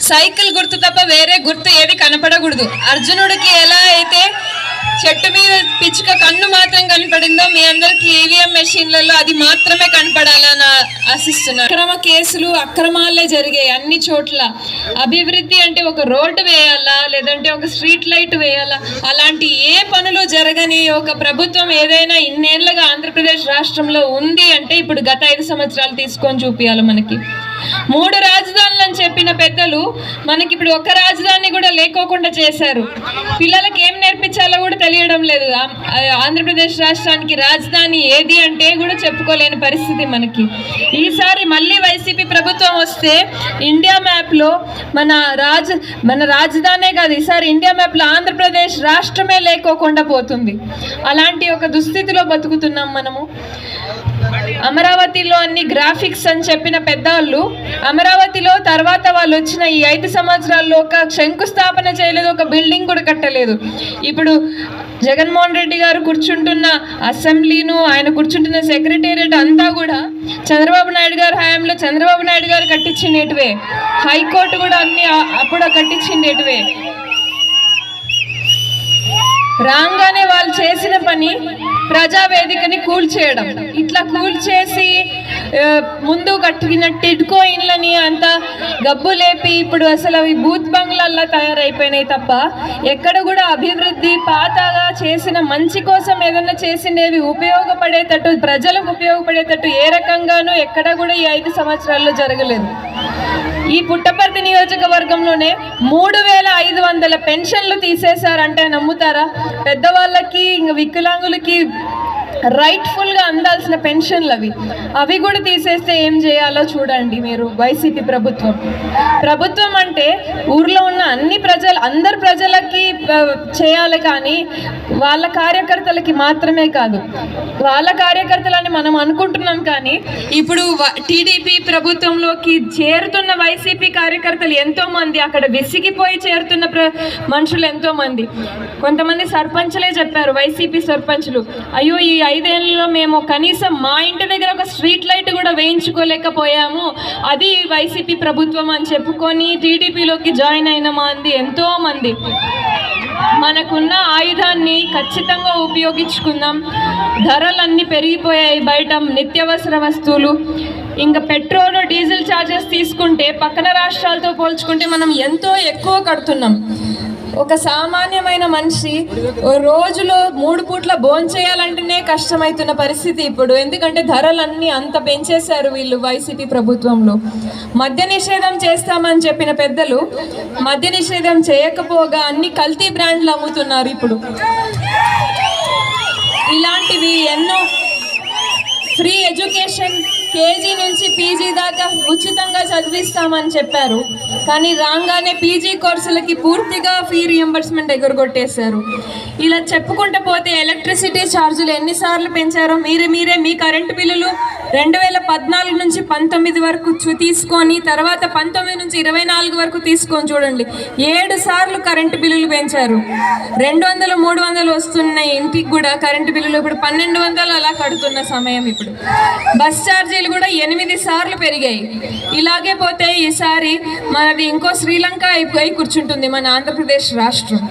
Cycle గుర్తు తప్ప వేరే గుర్తు ఏది కనపడకూడదు. అర్జునుడికి ఎలా అయితే చెట్టు మీద పిచ్చుక కన్ను మాత్రం కనపడిందో మీ అందరికి ఈవీఎం మెషిన్లలో అది మాత్రమే కనపడాలని ఆశిస్తున్నారు అక్రమ కేసులు అక్రమాలే జరిగాయి అన్ని చోట్ల. అభివృద్ధి అంటే ఒక రోడ్డు వేయాలా లేదంటే ఒక స్ట్రీట్ లైట్ వేయాలా? అలాంటి ఏ పనులు జరగని ఒక ప్రభుత్వం ఏదైనా ఇన్నేళ్ళుగా ఆంధ్రప్రదేశ్ రాష్ట్రంలో ఉంది అంటే ఇప్పుడు గత ఐదు సంవత్సరాలు తీసుకొని చూపించాలి మనకి. మూడు రాజధానులు అని చెప్పిన పెద్దలు మనకి ఇప్పుడు ఒక్క రాజధాని కూడా లేకోకుండా చేశారు. పిల్లలకి ఏం నేర్పించాలో కూడా తెలియడం లేదు. ఆంధ్రప్రదేశ్ రాష్ట్రానికి రాజధాని ఏది అంటే కూడా చెప్పుకోలేని పరిస్థితి మనకి. ఈసారి మళ్ళీ వైసీపీ ప్రభుత్వం వస్తే ఇండియా మ్యాప్లో మన రాజ మన రాజధానే కాదు ఈసారి ఇండియా మ్యాప్లో ఆంధ్రప్రదేశ్ రాష్ట్రమే లేకోకుండా పోతుంది. అలాంటి ఒక దుస్థితిలో బతుకుతున్నాం మనము. అమరావతిలో అన్ని గ్రాఫిక్స్ అని చెప్పిన పెద్దవాళ్ళు అమరావతిలో తర్వాత వాళ్ళు వచ్చిన ఈ ఐదు సంవత్సరాల్లో ఒక శంకుస్థాపన చేయలేదు ఒక బిల్డింగ్ కూడా కట్టలేదు. ఇప్పుడు జగన్మోహన్ రెడ్డి గారు కూర్చుంటున్న అసెంబ్లీను ఆయన కూర్చుంటున్న సెక్రటేరియట్ అంతా కూడా చంద్రబాబు నాయుడు గారు హయాంలో చంద్రబాబు నాయుడు గారు కట్టించినటువే హైకోర్టు కూడా అన్ని అప్పుడు కట్టించిండేటివే. రాగానే వాళ్ళు చేసిన పని ప్రజావేదికని కూల్చేయడం. ఇట్లా కూల్చేసి ముందు కట్టిన టిడ్కో ఇండ్లని అంత గబ్బు లేపి ఇప్పుడు అసలు అవి బూత్ బంగ్లాల్లో తయారైపోయినాయి తప్ప ఎక్కడ కూడా అభివృద్ధి పాతగా చేసిన మంచి కోసం ఏదైనా చేసినవి ఉపయోగపడేటట్టు ప్రజలకు ఉపయోగపడేటట్టు ఏ రకంగానూ ఎక్కడ కూడా ఈ ఐదు సంవత్సరాల్లో జరగలేదు. ఈ పుట్టపర్తి నియోజకవర్గంలోనే మూడు వేల ఐదు వందల పెన్షన్లు తీసేశారంటే నమ్ముతారా? పెద్దవాళ్ళకి ఇంక వికలాంగులకి రైట్ఫుల్గా అందాల్సిన పెన్షన్లు అవి. అవి కూడా తీసేస్తే ఏం చేయాలో చూడండి మీరు వైసీపీ ప్రభుత్వం. ప్రభుత్వం అంటే ఊర్లో ఉన్న అన్ని ప్రజలు అందరు ప్రజలకి చేయాలి కానీ వాళ్ళ కార్యకర్తలకి మాత్రమే కాదు. వాళ్ళ కార్యకర్తలని మనం అనుకుంటున్నాం కానీ ఇప్పుడు టీడీపీ ప్రభుత్వంలోకి చేరుతున్న వైసీపీ కార్యకర్తలు ఎంతోమంది అక్కడ విసిగిపోయి చేరుతున్న ప్ర మనుషులు ఎంతోమంది. కొంతమంది సర్పంచ్లే చెప్పారు వైసీపీ సర్పంచ్లు. అయ్యో ఈ ఐదేళ్ళలో మేము కనీసం మా ఇంటి దగ్గర ఒక స్ట్రీట్ లైట్ కూడా వేయించుకోలేకపోయాము. అది వైసీపీ ప్రభుత్వం అని చెప్పుకొని టీడీపీలోకి జాయిన్ అయిన మంది ఎంతో మంది మనకున్న ఆయుధాన్ని ఖచ్చితంగా ఉపయోగించుకుందాం. ధరలన్నీ పెరిగిపోయాయి బయట నిత్యావసర వస్తువులు. ఇంకా పెట్రోల్ డీజిల్ ఛార్జెస్ తీసుకుంటే పక్కన రాష్ట్రాలతో పోల్చుకుంటే మనం ఎంతో ఎక్కువ కడుతున్నాం. ఒక సామాన్యమైన మనిషి రోజులో మూడు పూట్ల భోంచేయాలంటేనే కష్టమవుతున్న పరిస్థితి ఇప్పుడు. ఎందుకంటే ధరలన్నీ అంత పెంచేశారు వీళ్ళు వైసీపీ ప్రభుత్వంలో. మద్య నిషేధం చేస్తామని చెప్పిన పెద్దలు మద్య నిషేధం చేయకపోగా అన్ని కల్తీ బ్రాండ్లు అమ్ముతున్నారు ఇప్పుడు. ఇలాంటివి ఎన్నో ఫ్రీ ఎడ్యుకేషన్ కేజీ నుంచి పీజీ దాకా ఉచితంగా చదివిస్తామని చెప్పారు. కానీ రాగానే పీజీ కోర్సులకి పూర్తిగా ఫీ రియంబర్స్మెంట్ ఎగురగొట్టేశారు ఇలా చెప్పుకుంటూ పోతే ఎలక్ట్రిసిటీ ఛార్జీలు ఎన్నిసార్లు పెంచారో మీరే మీరే మీ కరెంటు బిల్లులు రెండు వేల పద్నాలుగు నుంచి పంతొమ్మిది వరకు చూ- తీసుకొని తర్వాత పంతొమ్మిది నుంచి ఇరవై నాలుగు వరకు తీసుకొని చూడండి. ఏడు సార్లు కరెంటు బిల్లులు పెంచారు. రెండు వందలు మూడు వందలు వస్తున్నాయి ఇంటికి కూడా కరెంటు బిల్లులు ఇప్పుడు పన్నెండు వందలు అలా కడుతున్న సమయం ఇప్పుడు. బస్ ఛార్జీలు కూడా ఎనిమిది సార్లు పెరిగాయి. ఇలాగే పోతే ఈసారి మనది ఇంకో శ్రీలంక అయిపోయి కూర్చుంటుంది మన ఆంధ్రప్రదేశ్ రాష్ట్రం.